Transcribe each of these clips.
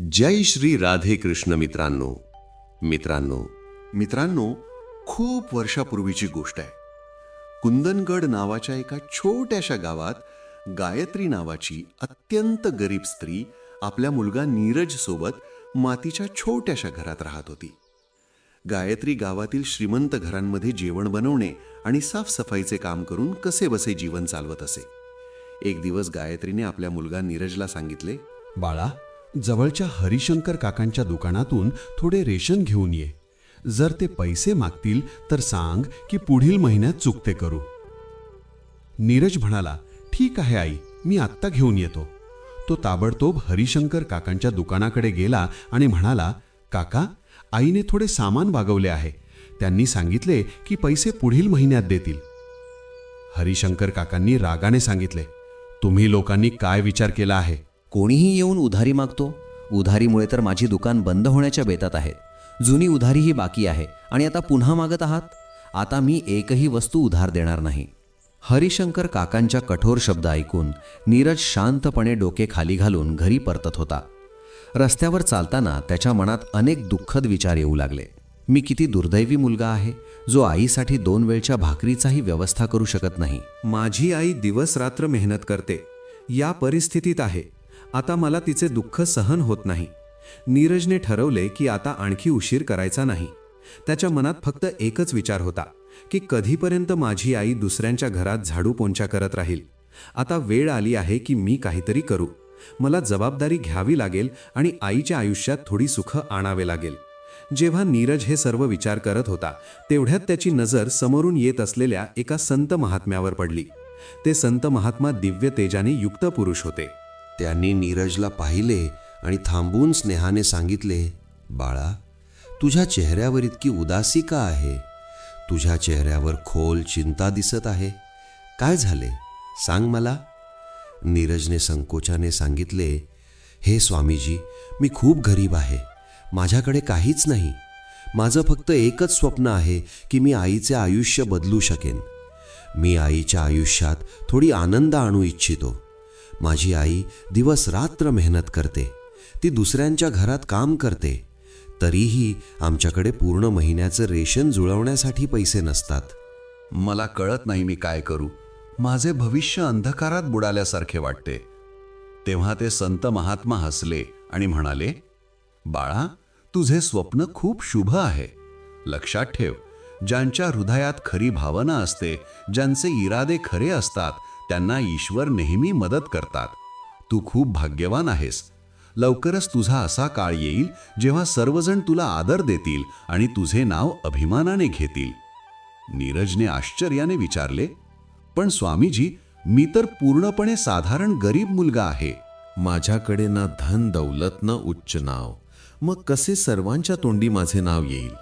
जय श्री राधे कृष्ण मित्रांनो. मित्रांनो मित्रांनो खूप वर्षापूर्वीची गोष्ट आहे. कुंदनगड नावाच्या एका छोट्याशा गावात गायत्री नावाची अत्यंत गरीब स्त्री आपल्या मुलगा नीरज सोबत मातीच्या छोट्याशा घरात राहत होती. गायत्री गावातील श्रीमंत घरांमध्ये जेवण बनवणे आणि साफसफाईचे काम करून कसे बसे जीवन चालवत असे. एक दिवस गायत्रीने आपल्या मुलगा नीरजला सांगितले बाळा जवळच्या हरिशंकर काकांच्या दुकानातून थोडे रेशन घेऊन ये. जर ते पैसे मागतील तर सांग की पुढील महिन्यात चुकते करू. नीरज म्हणाला ठीक आहे आई मी आत्ता घेऊन येतो. तो ताबडतोब हरिशंकर काकांच्या दुकानाकडे गेला आणि म्हणाला काका आईने थोडे सामान वागवले आहे. त्यांनी सांगितले की पैसे पुढील महिन्यात देतील. हरिशंकर काकांनी रागाने सांगितले तुम्ही लोकांनी काय विचार केला आहे? कोणीही येऊन उधारी मागतो? उधारीमुळे तर माझी दुकान बंद होण्याच्या बेतात आहे. जुनी उधारीही बाकी आहे. आणि आता पुन्हा मागत आहात? आता मी एकही वस्तू उधार देणार नाही. हरिशंकर काकांच्या कठोर शब्द ऐकून नीरज शांतपणे डोके खाली घालून घरी परतत होता. रस्त्यावर चालताना त्याच्या मनात अनेक दुःखद विचार येऊ लागले. मी किती दुर्दैवी मुलगा आहे जो आईसाठी दोन वेळच्या भाकरीचाही व्यवस्था करू शकत नाही. माझी आई दिवस रात्र मेहनत करते. या परिस्थितीत आहे. आता मला तिचे दुःख सहन होत नाही. नीरजने ठरवले की आता आणखी उशीर करायचा नाही. त्याच्या मनात फक्त एकच विचार होता की कधीपर्यंत माझी आई दुसऱ्यांच्या घरात झाडू पोंचा करत राहील. आता वेळ आली आहे की मी काहीतरी करू. मला जबाबदारी घ्यावी लागेल आणि आईच्या आयुष्यात थोडी सुख आणावे लागेल. जेव्हा नीरज हे सर्व विचार करत होता तेवढ्यात त्याची नजर समोरून येत असलेल्या एका संत महात्म्यावर पडली. ते संत महात्मा दिव्य तेजाने युक्त पुरुष होते. त्यांनी नीरजला पाहिले आणि थांबून स्नेहाने सांगितले बाळा तुझ्या चेहऱ्यावर इतकी उदासी का आहे? तुझ्या चेहऱ्यावर खोल चिंता दिसत आहे. काय झाले? सांग मला. नीरजने संकोचाने सांगितले हे स्वामीजी मी खूप गरीब आहे. माझ्याकडे काहीच नाही. माझं फक्त एकच स्वप्न आहे की मी आईचे आयुष्य बदलू शकेन. मी आईच्या आयुष्यात थोडी आनंद आणू इच्छितो. माझी आई दिवस रात्र मेहनत करते. ती दुसऱ्यांच्या घरात काम करते. तरीही आमच्याकडे पूर्ण महिन्याचं रेशन जुळवण्यासाठी पैसे नसतात. मला कळत नाही मी काय करू. माझे भविष्य अंधकारात बुडाल्यासारखे वाटते. तेव्हा ते संत महात्मा हसले आणि म्हणाले बाळा तुझे स्वप्न खूप शुभ आहे. लक्षात ठेव ज्यांच्या हृदयात खरी भावना असते ज्यांचे इरादे खरे असतात त्यांना ईश्वर नेहमी मदत करतात. तू खूप भाग्यवान आहेस. लवकरच तुझा असा काळ येईल जेव्हा सर्वजण तुला आदर देतील आणि तुझे नाव अभिमानाने घेतील. नीरजने आश्चर्याने विचारले पण स्वामीजी मी तर पूर्णपणे साधारण गरीब मुलगा आहे. माझ्याकडे ना धन दौलत ना उच्च नाव. मग कसे सर्वांच्या तोंडी माझे नाव येईल?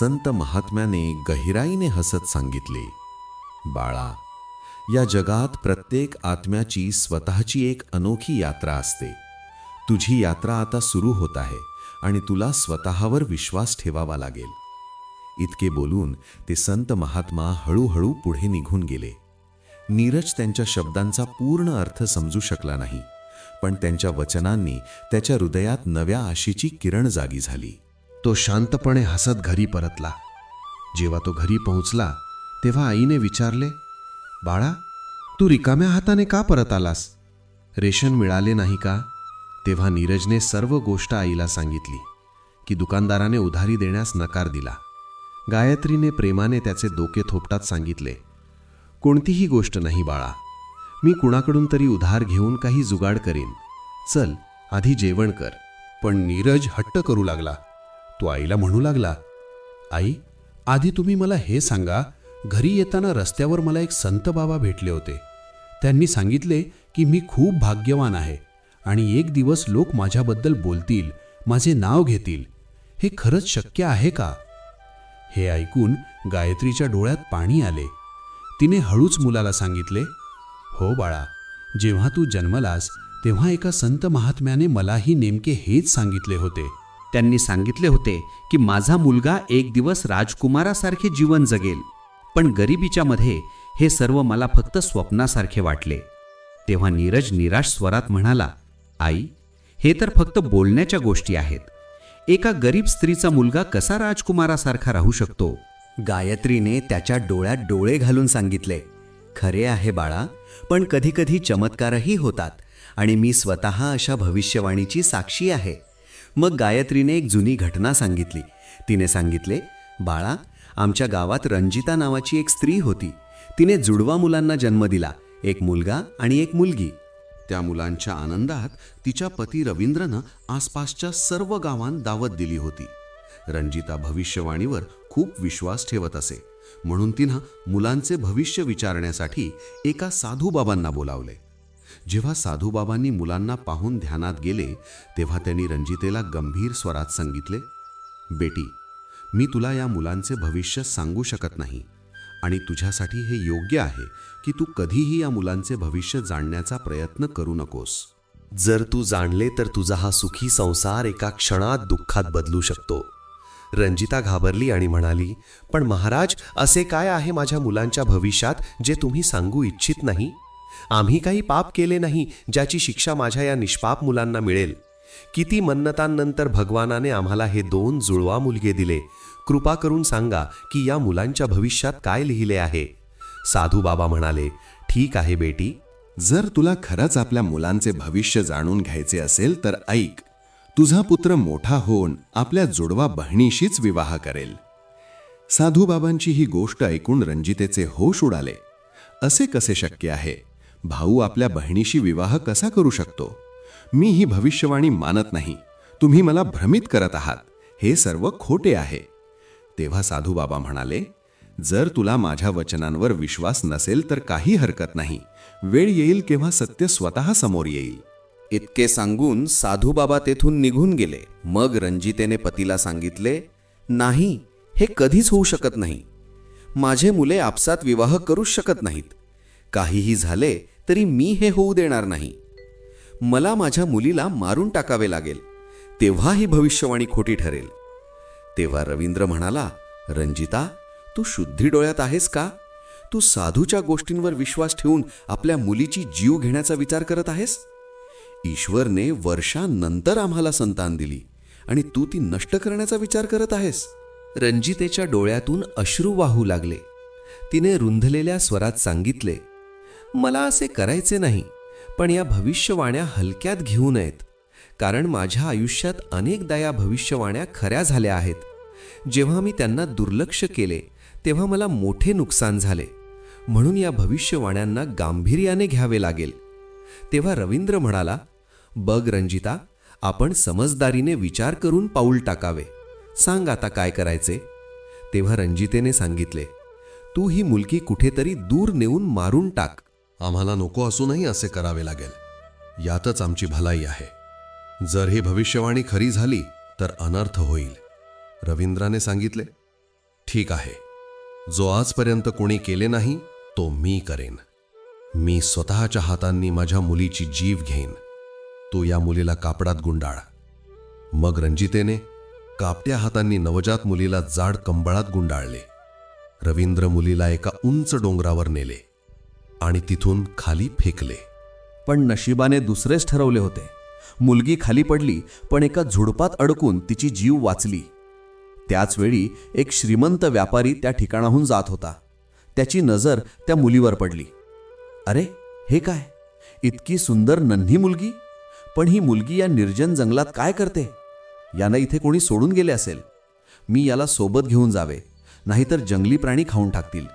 संत महात्म्याने गहिराईने हसत सांगितले बाळा या जगात प्रत्येक आत्म्याची स्वतःची एक अनोखी यात्रा असते. तुझी यात्रा आता सुरू होत आहे आणि तुला स्वतःवर विश्वास ठेवावा लागेल. इतके बोलून ते संत महात्मा हळूहळू पुढे निघून गेले. नीरज त्यांच्या शब्दांचा पूर्ण अर्थ समजू शकला नाही पण त्यांच्या वचनांनी त्याच्या हृदयात नव्या आशेची किरण जागी झाली. तो शांतपणे हसत घरी परतला. जेव्हा तो घरी पोहोचला तेव्हा आईने विचारले बाळा तू रिकाम्या हाताने का परत आलास? रेशन मिळाले नाही का? तेव्हा नीरजने सर्व गोष्ट आईला सांगितली की दुकानदाराने उधारी देण्यास नकार दिला. गायत्रीने प्रेमाने त्याचे डोके थोपटात सांगितले कोणतीही गोष्ट नाही बाळा. मी कुणाकडून तरी उधार घेऊन काही जुगाड करीन. चल आधी जेवण कर. पण नीरज हट्ट करू लागला. तो आईला म्हणू लागला आई आधी तुम्ही मला हे सांगा घरी येताना रस्त्यावर मला एक संत बाबा भेटले होते. त्यांनी सांगितले की मी खूप भाग्यवान आहे आणि एक दिवस लोक माझ्याबद्दल बोलतील माझे नाव घेतील. हे खरंच शक्य आहे का? हे ऐकून गायत्रीच्या डोळ्यात पाणी आले. तिने हळूच मुलाला सांगितले हो बाळा जेव्हा तू जन्मलास तेव्हा एका संत महात्म्याने मलाही नेमके हेच सांगितले होते. त्यांनी सांगितले होते की माझा मुलगा एक दिवस राजकुमारासारखे जीवन जगेल. पण गरिबीच्या मध्ये हे सर्व मला फक्त स्वप्नासारखे वाटले. तेव्हा नीरज निराश स्वरात म्हणाला आई हे तर फक्त बोलण्याच्या गोष्टी आहेत. एका गरीब स्त्रीचा मुलगा कसा राजकुमारासारखा राहू शकतो? गायत्रीने त्याच्या डोळ्यात डोळे घालून सांगितले खरे आहे बाळा पण कधीकधी चमत्कारही होतात आणि मी स्वतः अशा भविष्यवाणीची साक्षी आहे. मग गायत्रीने एक जुनी घटना सांगितली. तिने सांगितले बाळा आमच्या गावात रंजिता नावाची एक स्त्री होती. तिने जुडवा मुलांना जन्म दिला एक मुलगा आणि एक मुलगी. त्या मुलांच्या आनंदात तिच्या पती रवींद्रनं आसपासच्या सर्व गावांत दावत दिली होती. रंजिता भविष्यवाणीवर खूप विश्वास ठेवत असे. म्हणून तिनं मुलांचे भविष्य विचारण्यासाठी एका साधूबाबांना बोलावले. जेव्हा साधूबाबांनी मुलांना पाहून ध्यानात गेले तेव्हा त्यांनी रंजितेला गंभीर स्वरात सांगितले बेटी मी तुला या मुलांचे भविष्य सांगू शकत नाही. आणि तुझ्यासाठी हे योग्य आहे की तू कधीही या मुलांचे भविष्य जाणण्याचा प्रयत्न करू नकोस. जर तू जाणले तर तुझा हा सुखी संसार एका क्षणात दुःखात बदलू शकतो. रंजिता घाबरली आणि म्हणाली पण महाराज असे काय आहे माझ्या मुलांच्या भविष्यात जे तुम्ही सांगू इच्छित नाही? आम्ही काही पाप केले नाही ज्याची शिक्षा माझ्या या निष्पाप मुलांना मिळेल. किती मन्नतांनंतर भगवानाने आम्हाला हे दोन जुळवा मुलगे दिले. कृपा करून सांगा की या मुलांच्या भविष्यात काय लिहिले आहे? साधू बाबा म्हणाले ठीक आहे बेटी. जर तुला खरंच आपल्या मुलांचे भविष्य जाणून घ्यायचे असेल तर ऐक. तुझा पुत्र मोठा होऊन आपल्या जुडवा बहिणीशीच विवाह करेल. साधूबाबांची ही गोष्ट ऐकून रंजितेचे होश उडाले. असे कसे शक्य आहे? भाऊ आपल्या बहिणीशी विवाह कसा करू शकतो? मी ही भविष्यवाणी मानत नाही. तुम्ही मला भ्रमित करत आहात. हे सर्व खोटे आहे. तेव्हा साधूबाबा म्हणाले जर तुला माझ्या वचनांवर विश्वास नसेल तर काही हरकत नाही. वेळ येईल केव्हा सत्य स्वतः समोर येईल. इतके सांगून साधूबाबा तेथून निघून गेले. मग रंजितेने पतीला सांगितले नाही हे कधीच होऊ शकत नाही. माझे मुले आपसात विवाह करूच शकत नाहीत. काहीही झाले तरी मी हे होऊ देणार नाही. मला माझ्या मुलीला मारून टाकावे लागेल. तेव्हा ही भविष्यवाणी खोटी ठरेल. तेव्हा रवींद्र म्हणाला रंजिता तू शुद्धी डोळ्यात आहेस का? तू साधूच्या गोष्टींवर विश्वास ठेवून आपल्या मुलीची जीव घेण्याचा विचार करत आहेस? ईश्वरने वर्षांनंतर आम्हाला संतान दिली आणि तू ती नष्ट करण्याचा विचार करत आहेस. रंजितेच्या डोळ्यातून अश्रू वाहू लागले. तिने रुंधलेल्या स्वरात सांगितले मला असे करायचे नाही. पण या भविष्यवाण्या हलक्यात घेऊ नयेत. कारण माझ्या आयुष्यात अनेकदा या भविष्यवाण्या खऱ्या झाल्या आहेत. जेव्हा मी त्यांना दुर्लक्ष केले तेव्हा मला मोठे नुकसान झाले. म्हणून या भविष्यवाण्यांना गांभीर्याने घ्यावे लागेल. तेव्हा रवींद्र म्हणाला बघ रंजिता आपण समजदारीने विचार करून पाऊल टाकावे. सांग आता काय करायचे. तेव्हा रंजितेने सांगितले तू ही मुलगी कुठेतरी दूर नेऊन मारून टाक. आम्हाला नको असूनही असे करावे लागेल. यातच आमची भलाई आहे. जर ही भविष्यवाणी खरी झाली तर अनर्थ होईल. रवींद्राने सांगितले ठीक आहे. जो आजपर्यंत कोणी केले नाही तो मी करेन. मी स्वतःच्या हातांनी माझ्या मुलीची जीव घेईन. तू या मुलीला कापडात गुंडाळ. मग रंजितेने कापट्या हातांनी नवजात मुलीला जाड कंबळात गुंडाळले. रवींद्र मुलीला एका उंच डोंगरावर नेले. आणि तिथून खाली फेकले. पण नशिबाने दुसरेच ठरवले होते. मुलगी खाली पडली पण एका झुडपात अडकून तिची जीव वाचली. त्याचवेळी एक श्रीमंत व्यापारी त्या ठिकाणाहून जात होता. त्याची नजर त्या मुलीवर पडली. अरे हे काय? इतकी सुंदर नन्ही मुलगी? पण ही मुलगी या निर्जन जंगलात काय करते? यानं इथे कोणी सोडून गेले असेल. मी याला सोबत घेऊन जावे. नाहीतर जंगली प्राणी खाऊन टाकतील.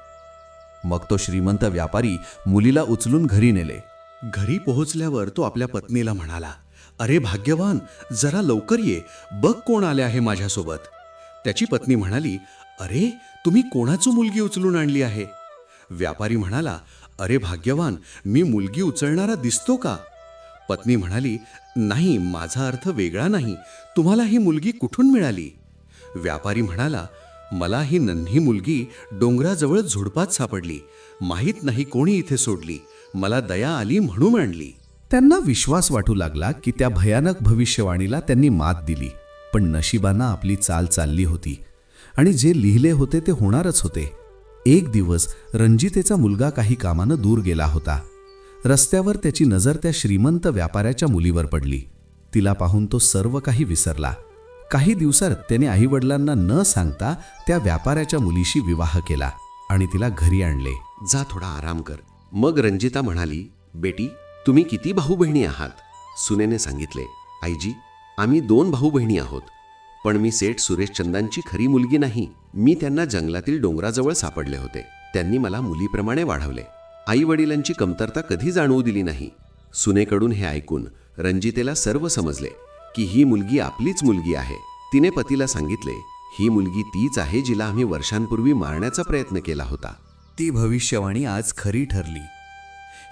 मग तो श्रीमंत व्यापारी मुलीला उचलून घरी नेले. घरी पोहोचल्यावर तो आपल्या पत्नीला म्हणाला अरे भाग्यवान जरा लवकर ये बघ कोण आले आहे माझ्यासोबत. त्याची पत्नी म्हणाली अरे तुम्ही कोणाची मुलगी उचलून आणली आहे? व्यापारी म्हणाला अरे भाग्यवान मी मुलगी उचलणारा दिसतो का? पत्नी म्हणाली नाही माझा अर्थ वेगळा नाही तुम्हाला ही मुलगी कुठून मिळाली? व्यापारी म्हणाला मला ही नन्ही मुलगी डोंगराजवळ झुडपात सापडली. माहीत नाही कोणी इथे सोडली. मला दया आली म्हणून आणली. त्यांना विश्वास वाटू लागला की त्या भयानक भविष्यवाणीला त्यांनी मात दिली. पण नशिबानं आपली चाल चालली होती. आणि जे लिहिले होते ते होणारच होते. एक दिवस रंजितेचा मुलगा काही कामानं दूर गेला होता. रस्त्यावर त्याची नजर त्या श्रीमंत व्यापाऱ्याच्या मुलीवर पडली. तिला पाहून तो सर्व काही विसरला. काही दिवसात त्याने आईवडिलांना न सांगता त्या व्यापाऱ्याच्या मुलीशी विवाह केला आणि तिला घरी आणले. जा थोडा आराम कर. मग रंजिता म्हणाली बेटी तुम्ही किती भाऊ बहिणी आहात? सुनेने सांगितले आईजी आम्ही दोन भाऊ बहिणी आहोत. पण मी सेठ सुरेश चंदांची खरी मुलगी नाही. मी त्यांना जंगलातील डोंगराजवळ सापडले होते. त्यांनी मला मुलीप्रमाणे वाढवले. आई वडिलांची कमतरता कधी जाणवू दिली नाही. सुनेकडून हे ऐकून रंजितेला सर्व समजले. की ही मुलगी आपलीच मुलगी आहे. तिने पतीला सांगितले ही मुलगी तीच आहे जिला आम्ही वर्षांपूर्वी मारण्याचा प्रयत्न केला होता. ती भविष्यवाणी आज खरी ठरली.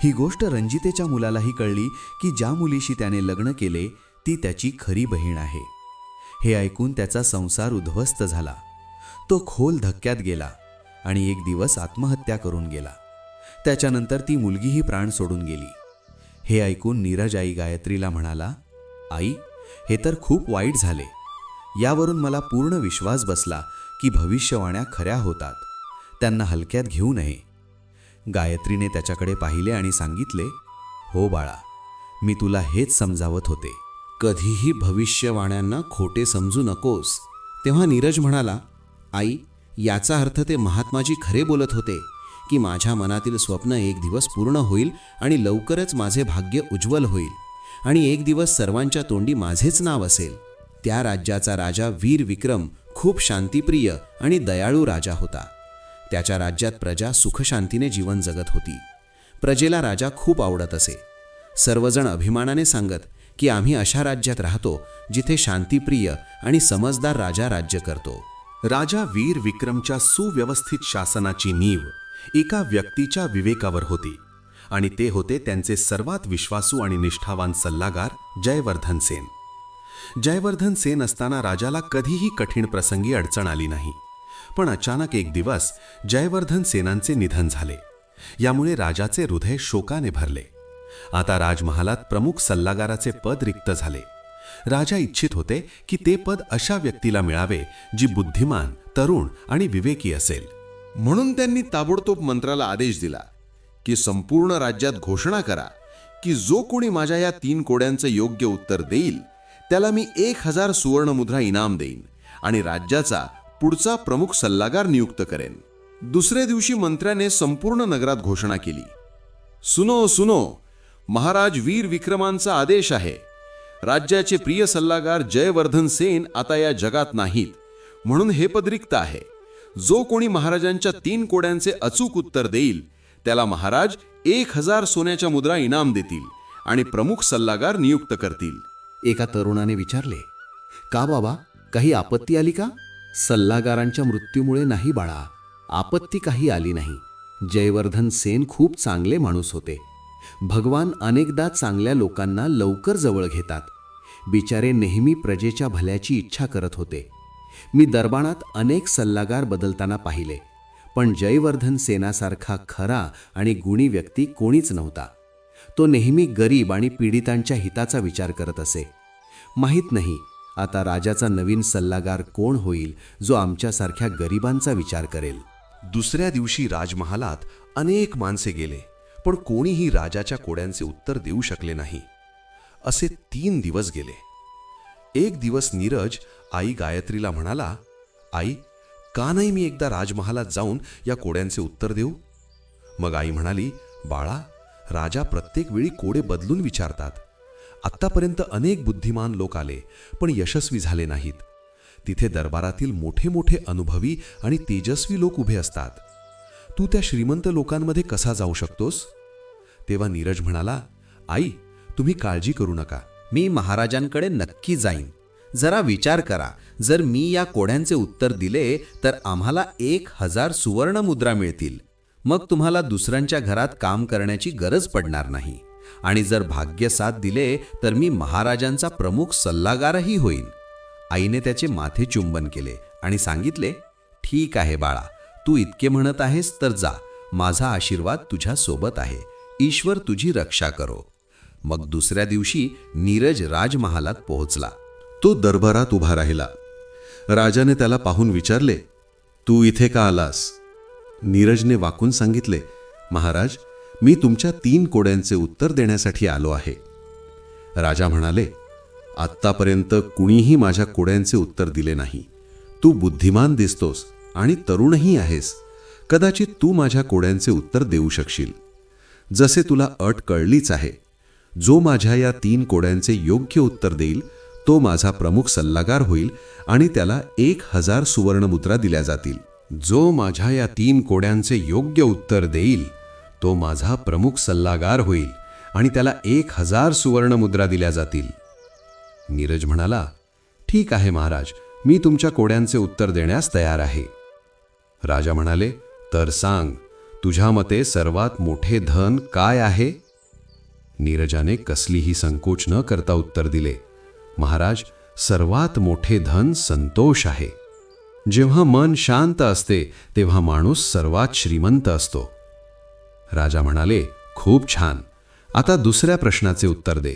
ही गोष्ट रंजितेच्या मुलालाही कळली की ज्या मुलीशी त्याने लग्न केले ती त्याची खरी बहीण आहे. हे ऐकून त्याचा संसार उद्ध्वस्त झाला. तो खोल धक्क्यात गेला आणि एक दिवस आत्महत्या करून गेला. त्याच्यानंतर ती मुलगीही प्राण सोडून गेली. हे ऐकून नीरज आई गायत्रीला म्हणाला आई हे तर खूप वाईट झाले. यावरून मला पूर्ण विश्वास बसला की भविष्यवाण्या खऱ्या होतात. त्यांना हलक्यात घेऊ नये. गायत्रीने त्याच्याकडे पाहिले आणि सांगितले हो बाळा मी तुला हेच समजावत होते. कधीही भविष्यवाण्यांना खोटे समजू नकोस. तेव्हा नीरज म्हणाला आई याचा अर्थ ते महात्माजी खरे बोलत होते की माझ्या मनातील स्वप्न एक दिवस पूर्ण होईल आणि लवकरच माझे भाग्य उज्ज्वल होईल. आणि एक दिवस सर्वांच्या तोंडी माझेच नाव असेल. त्या राज्याचा राजा वीर विक्रम खूप शांतिप्रिय आणि दयाळू राजा होता. त्याच्या राज्यात प्रजा सुखशांतीने जीवन जगत होती. प्रजेला राजा खूप आवडत असे. सर्वजण अभिमानाने सांगत की आम्ही अशा राज्यात राहतो जिथे शांतिप्रिय आणि समजदार राजा राज्य करतो. राजा वीर विक्रमच्या सुव्यवस्थित शासनाची नीव एका व्यक्तीच्या विवेकावर होती. आणि ते होते त्यांचे सर्वात विश्वासू आणि निष्ठावान सल्लागार जयवर्धन सेन. जयवर्धन सेन असताना राजाला कधीही कठीण प्रसंगी अडचण आली नाही. पण अचानक एक दिवस जयवर्धन सेनांचे निधन झाले. यामुळे राजाचे हृदय शोकाने भरले. आता राजमहालात प्रमुख सल्लागाराचे पद रिक्त झाले. राजा इच्छित होते की ते पद अशा व्यक्तीला मिळावे जी बुद्धिमान तरुण आणि विवेकी असेल. म्हणून त्यांनी ताबडतोब मंत्राला आदेश दिला. की संपूर्ण राज्यात घोषणा करा की जो कोणी माझ्या या तीन कोड्यांचं योग्य उत्तर देईल त्याला मी एक हजार सुवर्णमुद्रा इनाम देईन आणि राज्याचा पुढचा प्रमुख सल्लागार नियुक्त करेन. दुसऱ्या दिवशी मंत्र्याने संपूर्ण नगरात घोषणा केली. सुनो सुनो महाराज वीर विक्रमांचा आदेश आहे. राज्याचे प्रिय सल्लागार जयवर्धन सेन आता या जगात नाहीत म्हणून हे पद रिक्त आहे. जो कोणी महाराजांच्या तीन कोड्यांचे अचूक उत्तर देईल त्याला महाराज एक हजार सोन्याच्या मुद्रा इनाम देतील आणि प्रमुख सल्लागार नियुक्त करतील. एका तरुणाने विचारले का बाबा काही आपत्ती आली का? सल्लागारांच्या मृत्यूमुळे नाही बाळा आपत्ती काही आली नाही. जयवर्धन सेन खूप चांगले माणूस होते. भगवान अनेकदा चांगल्या लोकांना लवकर जवळ घेतात. बिचारे नेहमी प्रजेच्या भल्याची इच्छा करत होते. मी दरबारात अनेक सल्लागार बदलताना पाहिले. पण जयवर्धन सेनासारखा खरा आणि गुणी व्यक्ती कोणीच नव्हता. तो नेहमी गरीब आणि पीडितांच्या हिताचा विचार करत असे. माहीत नाही आता राजाचा नवीन सल्लागार कोण होईल जो आमच्यासारख्या गरिबांचा विचार करेल. दुसऱ्या दिवशी राजमहालात अनेक माणसे गेले पण कोणीही राजाच्या कोड्यांचे उत्तर देऊ शकले नाही. असे तीन दिवस गेले. एक दिवस नीरज आई गायत्रीला म्हणाला आई का नाही मी एकदा राजमहालात जाऊन या कोड्यांचे उत्तर देऊ? मग आई म्हणाली बाळा राजा प्रत्येक वेळी कोडे बदलून विचारतात. आत्तापर्यंत अनेक बुद्धिमान लोक आले पण यशस्वी झाले नाहीत. तिथे दरबारातील मोठे मोठे अनुभवी आणि तेजस्वी लोक उभे असतात. तू त्या श्रीमंत लोकांमध्ये कसा जाऊ शकतोस? तेव्हा नीरज म्हणाला आई तुम्ही काळजी करू नका. मी महाराजांकडे नक्की जाईन. जरा विचार करा. जर मी या कोड्यांचे उत्तर दिले तर आम्हाला एक हजार सुवर्ण मुद्रा मिळतील. मग तुम्हाला दुसऱ्यांच्या घरात काम करण्याची गरज पडणार नाही. आणि जर भाग्य साथ दिले तर मी महाराजांचा प्रमुख सल्लागारही होईन. आईने त्याचे माथे चुंबन केले आणि सांगितले ठीक आहे बाळा तू इतके म्हणत आहेस तर जा. माझा आशीर्वाद तुझ्या सोबत आहे. ईश्वर तुझी रक्षा करो. मग दुसऱ्या दिवशी नीरज राजमहालात पोहोचला. तो दरबारात उभा राहिला. राजाने त्याला पाहून विचारले तू इथे का आलास? नीरजने वाकून सांगितले महाराज मी तुमच्या तीन कोड्यांचे उत्तर देण्यासाठी आलो आहे. राजा म्हणाले आत्तापर्यंत कुणीही माझ्या कोड्यांचे उत्तर दिले नाही. तू बुद्धिमान दिसतोस आणि तरुणही आहेस. कदाचित तू माझ्या कोड्यांचे उत्तर देऊ शकशील. जसे तुला अट कळलीच आहे जो माझ्या या तीन कोड्यांचे योग्य उत्तर देईल तो माझा प्रमुख सल्लागार होईल आणि त्याला एक हजार सुवर्णमुद्रा दिल्या जातील. जो माझ्या या तीन कोड्यांचे योग्य उत्तर देईल तो माझा प्रमुख सल्लागार होईल आणि त्याला एक हजार सुवर्णमुद्रा दिल्या जातील. नीरज म्हणाला ठीक आहे महाराज मी तुमच्या कोड्यांचे उत्तर देण्यास तयार आहे. राजा म्हणाले तर सांग तुझ्या मते सर्वात मोठे धन काय आहे? नीरजाने कसलीही संकोच न करता उत्तर दिले. महाराज सर्वात मोठे धन संतोष आहे. जेव्हा मन शांत असते तेव्हा माणूस सर्वात श्रीमंत असतो. राजा म्हणाले खूप छान. आता दुसऱ्या प्रश्नाचे उत्तर दे.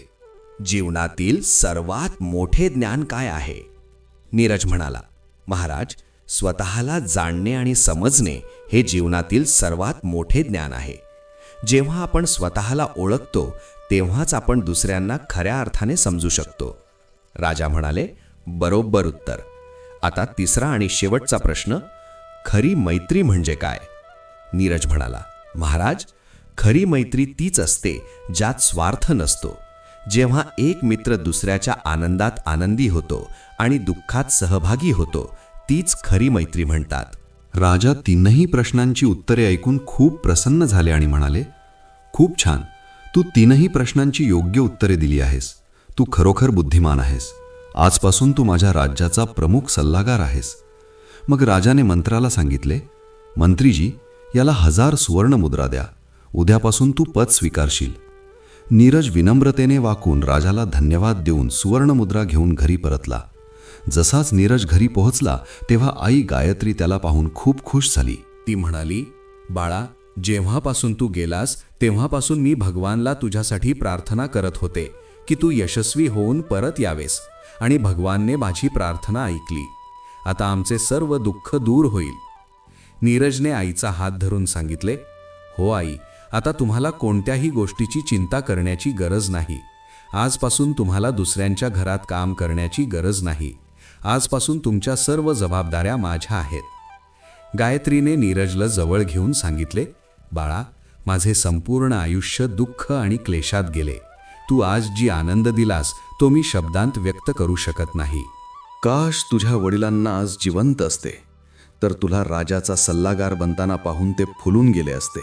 जीवनातील सर्वात मोठे ज्ञान काय आहे? नीरज म्हणाला महाराज स्वतःला जाणणे आणि समजणे हे जीवनातील सर्वात मोठे ज्ञान आहे. जेव्हा आपण स्वतःला ओळखतो तेव्हाच आपण दुसऱ्यांना खऱ्या अर्थाने समजू शकतो. राजा म्हणाले बरोबर उत्तर. आता तिसरा आणि शेवटचा प्रश्न खरी मैत्री म्हणजे काय? नीरज म्हणाला महाराज खरी मैत्री तीच असते ज्यात स्वार्थ नसतो. जेव्हा एक मित्र दुसऱ्याच्या आनंदात आनंदी होतो आणि दुःखात सहभागी होतो तीच खरी मैत्री म्हणतात. राजा तीनही प्रश्नांची उत्तरे ऐकून खूप प्रसन्न झाले आणि म्हणाले खूप छान. तू तीनही प्रश्नांची योग्य उत्तरे दिली आहेस. तू खरोखर बुद्धिमान आहेस. आजपासून तू माझ्या राज्याचा प्रमुख सल्लागार आहेस. मग राजाने मंत्राला सांगितले मंत्रीजी याला हजार सुवर्णमुद्रा द्या. उद्यापासून तू पद स्वीकारशील. नीरज विनम्रतेने वाकून राजाला धन्यवाद देऊन सुवर्णमुद्रा घेऊन घरी परतला. जसाच नीरज घरी पोहोचला तेव्हा आई गायत्री त्याला पाहून खूप खुश झाली. ती म्हणाली बाळा जेव्हापासून तू गेलास तेव्हापासून मी भगवानला तुझ्यासाठी प्रार्थना करत होते. की तू यशस्वी होऊन परत यावेस आणि भगवानने माझी प्रार्थना ऐकली. आता आमचे सर्व दुःख दूर होईल. नीरजने आईचा हात धरून सांगितले हो आई आता तुम्हाला कोणत्याही गोष्टीची चिंता करण्याची गरज नाही. आजपासून तुम्हाला दुसऱ्यांच्या घरात काम करण्याची गरज नाही. आजपासून तुमच्या सर्व जबाबदाऱ्या माझ्या आहेत. गायत्रीने नीरजला जवळ घेऊन सांगितले बाळा माझे संपूर्ण आयुष्य दुःख आणि क्लेशात गेले. तू आज जी आनंद दिलास तो मी शब्दांत व्यक्त करू शकत नाही. काश तुझ्या वडिलांना आज जिवंत असते तर तुला राजाचा सल्लागार बनताना पाहून ते फुलून गेले असते.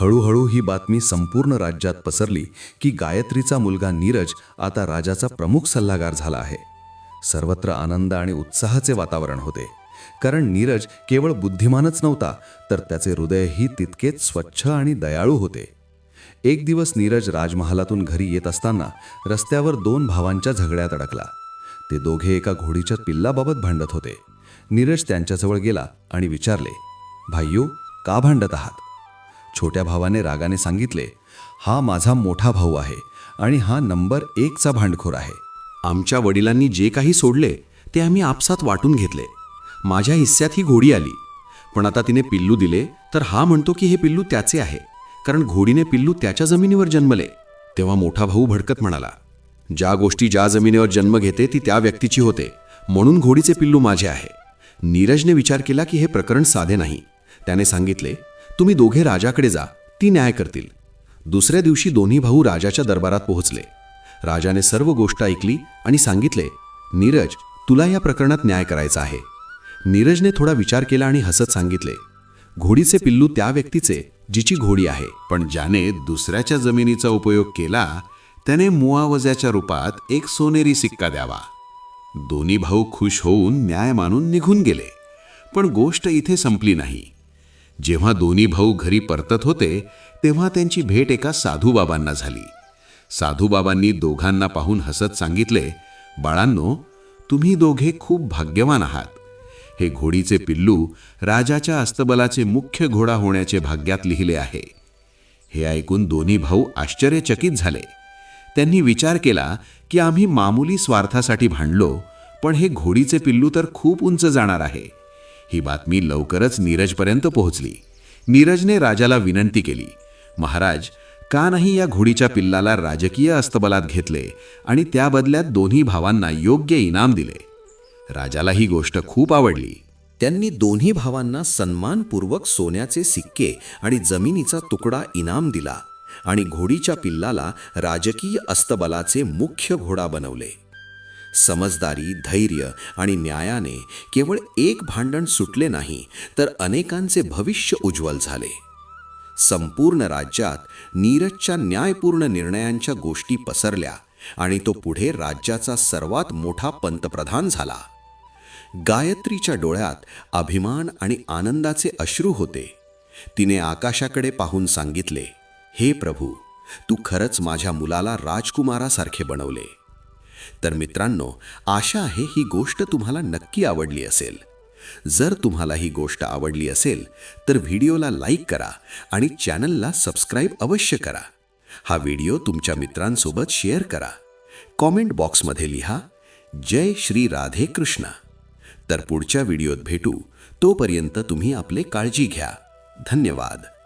हळूहळू ही बातमी संपूर्ण राज्यात पसरली की गायत्रीचा मुलगा नीरज आता राजाचा प्रमुख सल्लागार झाला आहे. सर्वत्र आनंद आणि उत्साहाचे वातावरण होते. कारण नीरज केवळ बुद्धिमानच नव्हता तर त्याचे हृदयही तितकेच स्वच्छ आणि दयाळू होते. एक दिवस नीरज राजमहालातून घरी येत असताना रस्त्यावर दोन भावांच्या झगड्यात अडकला. ते दोघे एका घोडीच्या पिल्लाबाबत भांडत होते. नीरज त्यांच्याजवळ गेला आणि विचारले भाईयो का भांडत आहात? छोट्या भावाने रागाने सांगितले हा माझा मोठा भाऊ आहे आणि हा नंबर एकचा भांडखोर आहे. आमच्या वडिलांनी जे काही सोडले ते आम्ही आपसात वाटून घेतले. माझ्या हिस्स्यात ही घोडी आली. पण आता तिने पिल्लू दिले तर हा म्हणतो की हे पिल्लू त्याचे आहे. कारण घोडीने पिल्लू त्याच्या जमिनीवर जन्मले. तेव्हा मोठा भाऊ भडकत म्हणाला ज्या गोष्टी ज्या जमिनीवर जन्म घेते ती त्या व्यक्तीची होते. म्हणून घोडीचे पिल्लू माझे आहे. नीरजने विचार केला की हे प्रकरण साधे नाही. त्याने सांगितले तुम्ही दोघे राजाकडे जा ती न्याय करतील. दुसऱ्या दिवशी दोन्ही भाऊ राजाच्या दरबारात पोहोचले. राजाने सर्व गोष्ट ऐकली आणि सांगितले नीरज तुला या प्रकरणात न्याय करायचा आहे. नीरजने थोडा विचार केला आणि हसत सांगितले घोडीचे पिल्लू त्या व्यक्तीचे जिची घोडी आहे. पण ज्याने दुसऱ्याच्या जमिनीचा उपयोग केला त्याने मुआवजाच्या रूपात एक सोनेरी सिक्का द्यावा. दोन्ही भाऊ खुश होऊन न्याय मानून निघून गेले. पण गोष्ट इथे संपली नाही. जेव्हा दोन्ही भाऊ घरी परतत होते तेव्हा त्यांची भेट एका साधूबाबांना झाली. साधूबाबांनी दोघांना पाहून हसत सांगितले बाळांनो तुम्ही दोघे खूप भाग्यवान आहात. हे घोडीचे पिल्लू राजाच्या अस्तबलाचे मुख्य घोडा होण्याचे भाग्यात लिहिले आहे. हे ऐकून दोन्ही भाऊ आश्चर्यचकित झाले. त्यांनी विचार केला की आम्ही मामुली स्वार्थासाठी भांडलो पण हे घोडीचे पिल्लू तर खूप उंच जाणार आहे. ही बातमी लवकरच नीरजपर्यंत पोहोचली. नीरजने राजाला विनंती केली महाराज का नाही या घोडीच्या पिल्लाला राजकीय अस्तबलात घेतले आणि त्या बदल्यात दोन्ही भावांना योग्य इनाम दिले? राजाला ही गोष्ट खूप आवडली. त्यांनी दोन्ही भावांना सन्मानपूर्वक सोन्याचे सिक्के आणि जमिनीचा तुकडा इनाम दिला आणि घोडीच्या पिल्लाला राजकीय अस्तबलाचे मुख्य घोडा बनवले. समजदारी धैर्य आणि न्यायाने केवळ एक भांडण सुटले नाही तर अनेकांचे भविष्य उज्ज्वल झाले. संपूर्ण राज्यात नीरजच्या न्यायपूर्ण निर्णयांच्या गोष्टी पसरल्या आणि तो पुढे राज्याचा सर्वात मोठा पंतप्रधान झाला. गायत्रीच्या डोळ्यात अभिमान आणि आनंदाचे अश्रू होते. तिने आकाशाकडे पाहून सांगितले हे प्रभू तू खरंच माझ्या मुलाला राजकुमारासारखे बनवले. तर मित्रांनो आशा आहे ही गोष्ट तुम्हाला नक्की आवडली असेल. जर तुम्हाला ही गोष्ट आवडली असेल तर व्हिडिओला लाईक करा आणि चॅनलला सबस्क्राईब अवश्य करा. हा व्हिडिओ तुमच्या मित्रांसोबत शेअर करा. कॉमेंट बॉक्समध्ये लिहा जय श्री राधे कृष्ण तर पुढच्या व्हिडिओत भेटू. तोपर्यंत तुम्ही आपले काळजी घ्या. धन्यवाद.